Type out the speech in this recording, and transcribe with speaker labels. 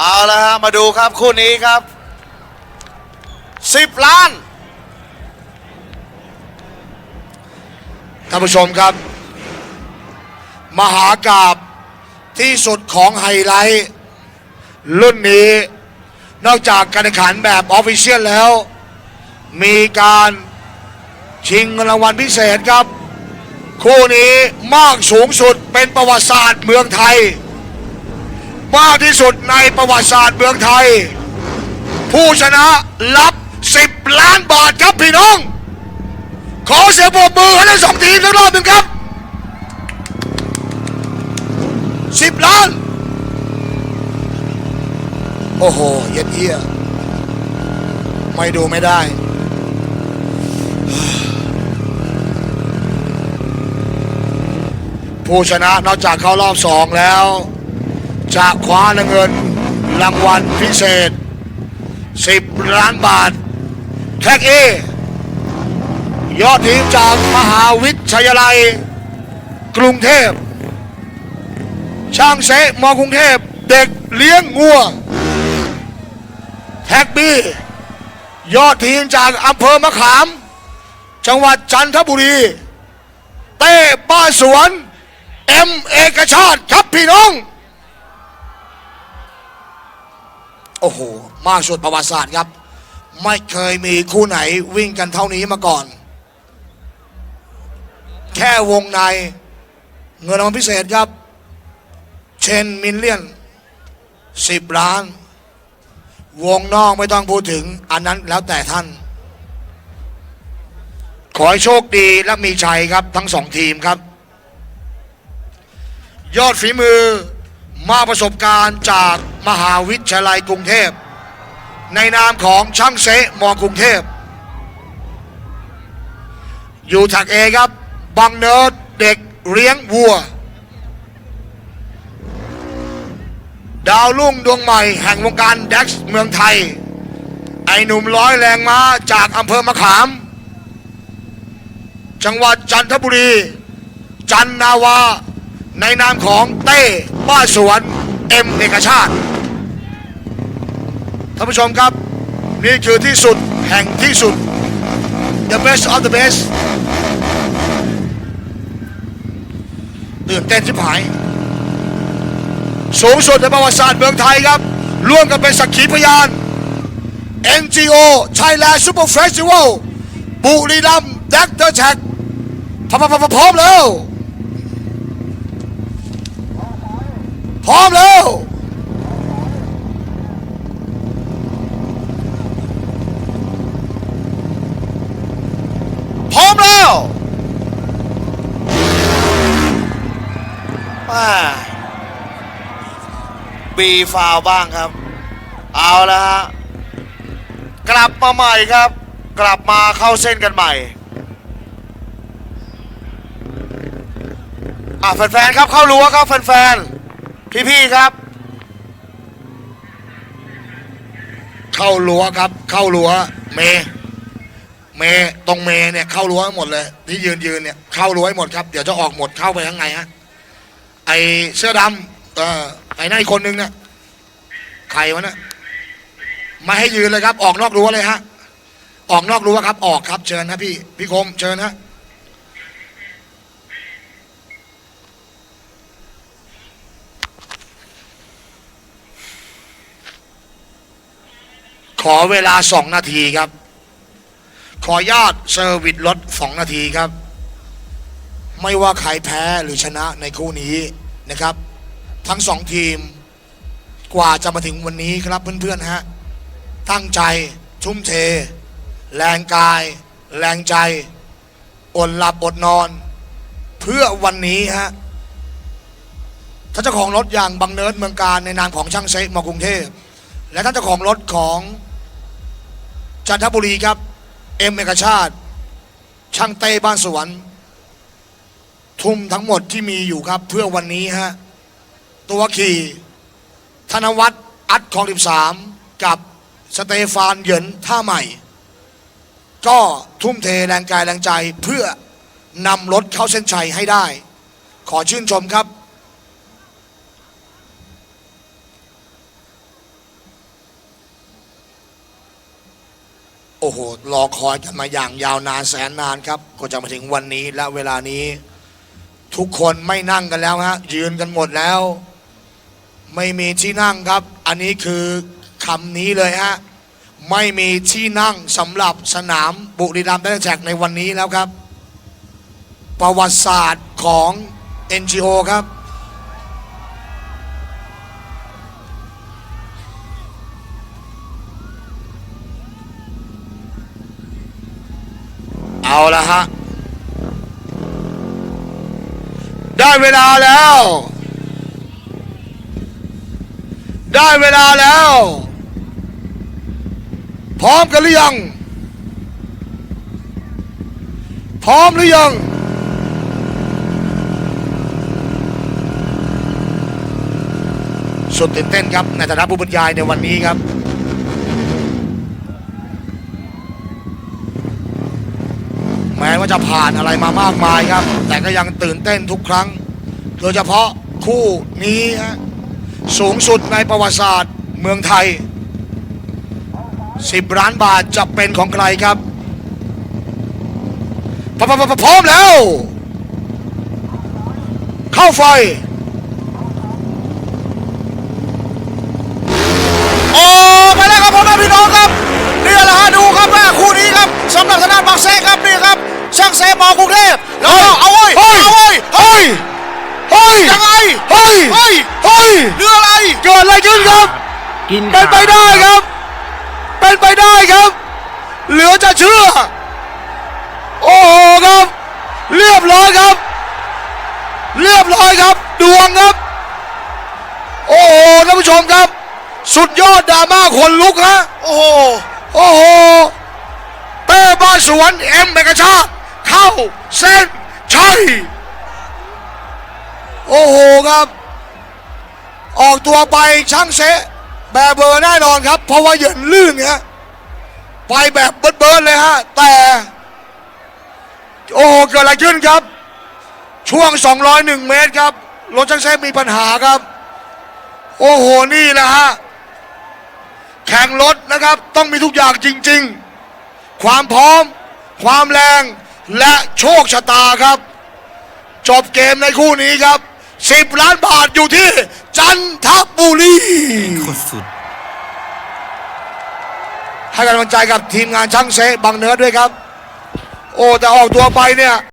Speaker 1: เอาละฮะมาดูครับคู่นี้ครับสิบล้าน
Speaker 2: ท่านผู้ชมครับ มหากาบที่สุดของไฮไลท์รุ่นนี้ นอกจากการแข่งขันแบบออฟฟิเชียลแล้ว มีการชิงรางวัลพิเศษครับ คู่นี้มากสูงสุดเป็นประวัติศาสตร์เมืองไทย มากที่สุดในประวัติศาสตร์เมืองไทย ผู้ชนะรับ 10 ล้านบาทครับพี่น้อง ขอเสียงปรบมือให้ทั้งสองทีมทั้งรอบหนึ่งครับ 10 ล้าน โอ้โหเย็ดเยี่ยไม่ดูไม่ได้ผู้ชนะนอกจากเข้ารอบสองแล้ว จะคว้าเงินรางวัลพิเศษ 10 ล้านบาท แท็กเอยอดทีมจากมหาวิทยาลัย กรุงเทพ ช่างเซมอกรุงเทพ เด็กเลี้ยงงัว แท็กบี้ยอดทีมจากอำเภอมะขาม จังหวัดจันทบุรี เต้ป้าสวน เอ็มเอกชาติครับพี่น้อง โอ้โห มากสุดประวัติศาสตร์ครับ ไม่เคยมีคู่ไหนวิ่งกันเท่านี้มาก่อน แค่วงใน เงินรางวัลพิเศษครับ เชนมิลเลียนสิบล้าน วงนอกไม่ต้องพูดถึง อันนั้นแล้วแต่ท่าน ขอให้โชคดีและมีชัยครับทั้งสองทีมครับ ยอดฝีมือมาประสบการณ์จาก มหาวิทยาลัยกรุงเทพ ในนามของช่างเซมอกรุงเทพ อยู่ถักเอครับบังเนิร์ดเด็กเลี้ยงวัว ดาวรุ่งดวงใหม่แห่งวงการแด็กซ์เมืองไทย ไอหนุ่มร้อยแรงม้าจากอำเภอมะขาม จังหวัดจันทบุรี จันนาวา ในนามของเต้บ้าสวน เอ็มเอกชาติ ท่านผู้ชมครับ นี่คือที่สุดแห่งที่สุด the best of the best ตื่นเต้นชิบหาย สูงสุดในประวัติศาสตร์เมืองไทยครับ ร่วมกันเป็นสักขีพยาน NGO Thailand Super Festival บุรีรัมย์ดักเตอร์แท็กพร้อมแล้ว พร้อมแล้ว
Speaker 1: พร้อมแล้ว มาบีฟาวบ้างครับ เอาละฮะกลับมาใหม่ครับ กลับมาเข้าเส้นกันใหม่อะแฟนๆครับเข้ารั้วครับแฟนๆพี่ๆครับ
Speaker 2: เข้ารั้วครับ เข้ารั้วเมเมตรงเมเนี่ยเข้ารั้วหมดเลยที่ยืนยืนเนี่ยเข้ารั้วให้หมดครับเดี๋ยวจะออกหมดเข้าไปข้างในฮะ ไอเสื้อดำเออไอนั่นอีกคนนึงเนี่ยใครวะเนี่ยไม่ให้ยืนเลยครับ ออกนอกรั้วเลยฮะ ออกนอกรั้วครับ ออกครับเชิญนะพี่ พี่คมเชิญฮะขอเวลาสองนาทีครับ ขอญาตเซอร์วิสรถสองนาทีครับ ไม่ว่าใครแพ้หรือชนะในคู่นี้นะครับ ทั้งสองทีมกว่าจะมาถึงวันนี้ครับเพื่อนๆฮะตั้งใจทุ่มเท แรงกาย แรงใจอดหลับอดนอน เพื่อวันนี้ฮะท่านเจ้าของรถอย่างบังเนิร์ดเมืองการในนามของช่างเซ็กมากรุงเทพและท่านเจ้าของรถของจันทบุรีครับ เอ็มเอกชาติ ช่างเต้บ้านสวน ทุ่มทั้งหมดที่มีอยู่ครับเพื่อวันนี้ฮะ ตัวขี่ ธนวัตรอัดคลอง13 กับสเตฟานเหยินท่าใหม่ ก็ทุ่มเทแรงกายแรงใจเพื่อนำรถเข้าเส้นชัยให้ได้ ขอชื่นชมครับโอ้โห รอคอยกันมาอย่างยาวนานแสนนานครับ ก็จะมาถึงวันนี้และเวลานี้ ทุกคนไม่นั่งกันแล้วฮะยืนกันหมดแล้ว ไม่มีที่นั่งครับ อันนี้คือคำนี้เลยฮะไม่มีที่นั่งสำหรับสนามบุรีรัมย์แบทแท็กในวันนี้แล้วครับ ประวัติศาสตร์ของ NGO ครับ เอาละฮะ ได้เวลาแล้ว ได้เวลาแล้ว พร้อมกันหรือยัง พร้อมหรือยังสุดตื่นเต้นครับในฐานะผู้บรรยายในวันนี้ครับ แม้ว่า จะผ่านอะไรมามากมายครับ แต่ก็ยังตื่นเต้นทุกครั้ง โดยเฉพาะคู่นี้ฮะสูงสุดในประวัติศาสตร์เมืองไทย 10ล้านบาทจะเป็นของใครครับพพพพพร้อมแล้ว เข้าไฟ
Speaker 1: โอ้ไปแล้วครับพ่อแม่พี่น้องครับนี่แหละฮะดูครับแม่คู่นี้ครับสำหรับทางด้านบางแซงครับนี่ครับ ช่างเซมอกรุงเทพแล้วก็เอาเว้ย
Speaker 2: เฮ้ย
Speaker 1: เอาเว้ย
Speaker 2: เฮ้ยเฮ้ย
Speaker 1: ยังไง
Speaker 2: เฮ้ย
Speaker 1: เฮ้ย
Speaker 2: เฮ้ย
Speaker 1: เรืออะไร
Speaker 2: เกิดอะไรขึ้นครับ
Speaker 3: กิน
Speaker 2: เป็นไปได้ครับ เป็นไปได้ครับ เหลือจะเชื่อ โอ้โหครับ เรียบร้อยครับ เรียบร้อยครับ ดวงครับ โอ้โหท่านผู้ชมครับ สุดยอดดราม่าขนลุกฮะ
Speaker 1: โอ้โห
Speaker 2: โอ้โหเป้บ้านสวนเอ็มเบกชาติ เข้าเส้นชัยโอ้โหครับ ออกตัวไปช่างเซะแบบเบอร์แน่นอนครับ เพราะว่าเหยินลื่นฮะไปแบบเบิร์ดเลยฮะ แต่ โอ้โห เกิดอะไรขึ้นครับ ช่วง 201 เมตรครับ รถช่างเซะมีปัญหาครับ โอ้โห นี่แหละฮะ แข่งรถนะครับ ต้องมีทุกอย่างจริง ๆ ความพร้อม ความแรง และโชคชะตาครับ จบเกมในคู่นี้ครับ 10 ล้านบาทอยู่ที่จันทบุรี
Speaker 3: โคตรสุด
Speaker 2: ให้กำลังใจกับทีมงานช่างเซะบังเนื้อดด้วยครับ โอ้ แต่ออกตัวไปเนี่ย